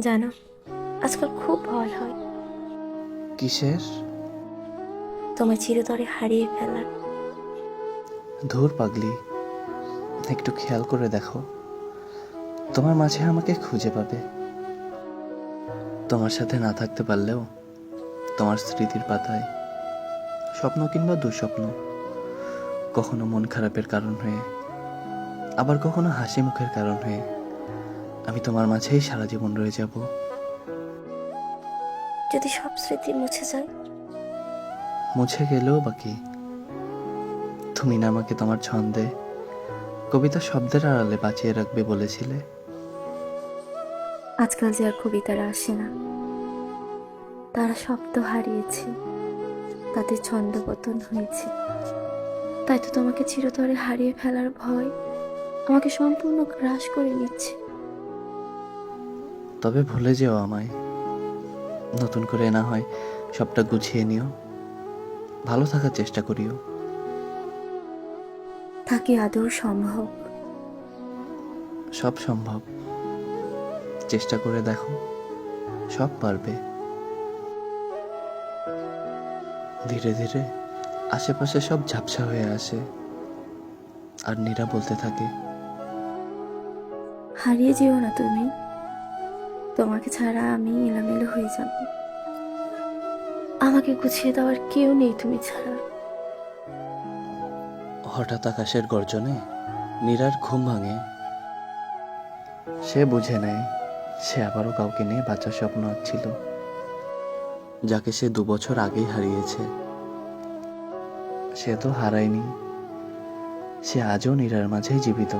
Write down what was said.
জানো আজকাল খুব ভয় হয়। কিসের? তোমার চিরতরে হারিয়ে ফেলার। ধুর পাগলি একটু খেয়াল করে দেখো। তোমার মাঝে আমাকে খুঁজে পাবে। তোমার সাথে না থাকতে পারলেও তোমার স্মৃতির পাতায় স্বপ্ন কিংবা দুঃস্বপ্ন কখনো মন খারাপের কারণ হয়ে আবার কখনো হাসি মুখের কারণ হয়ে আমি তোমার মাঝেই সারা জীবন রয়ে যাব। যদি সব স্মৃতি মুছে যায়? মুছে গেলেও বাকি তুমি না আমাকে তোমার ছন্দে কবিতা শব্দের আড়ালে বাঁচিয়ে রাখবে বলেছিলে। আজকাল যে আর কবিতারা আসে না তারা শব্দ হারিয়েছে তাদের ছন্দপতন হয়েছে। তাই তো তোমাকে চিরতরে হারিয়ে ফেলার ভয় আমাকে সম্পূর্ণ গ্রাস করে নিচ্ছে। তবে ভুলে যেও আমায়। নতুন করে না হয় সবটা গুছিয়ে নিও। ভালো থাকার চেষ্টা করিও। থাকি আদৌ সম্ভব? সব সম্ভব। চেষ্টা করে দেখো সব পারবে। ধীরে ধীরে আশেপাশে সব ঝাপসা হয়ে আসে আর নীরা বলতে থাকে হারিয়ে যেও না তুমি। তোমাকে ছাড়া আমি এলোমেলো হয়ে যাব। আমাকে গুছিয়ে দেওয়ার কেউ নেই তুমি ছাড়া। হঠাৎ আকাশের গর্জনে নীরার ঘুম ভাঙে। সে বুঝে নেয় সে আবারও কাউকে নিয়ে বাচ্চার স্বপ্ন ছিল যাকে সে দু বছর আগেই হারিয়েছে। সে তো হারায়নি। সে আজও নীরার মাঝেই জীবিত।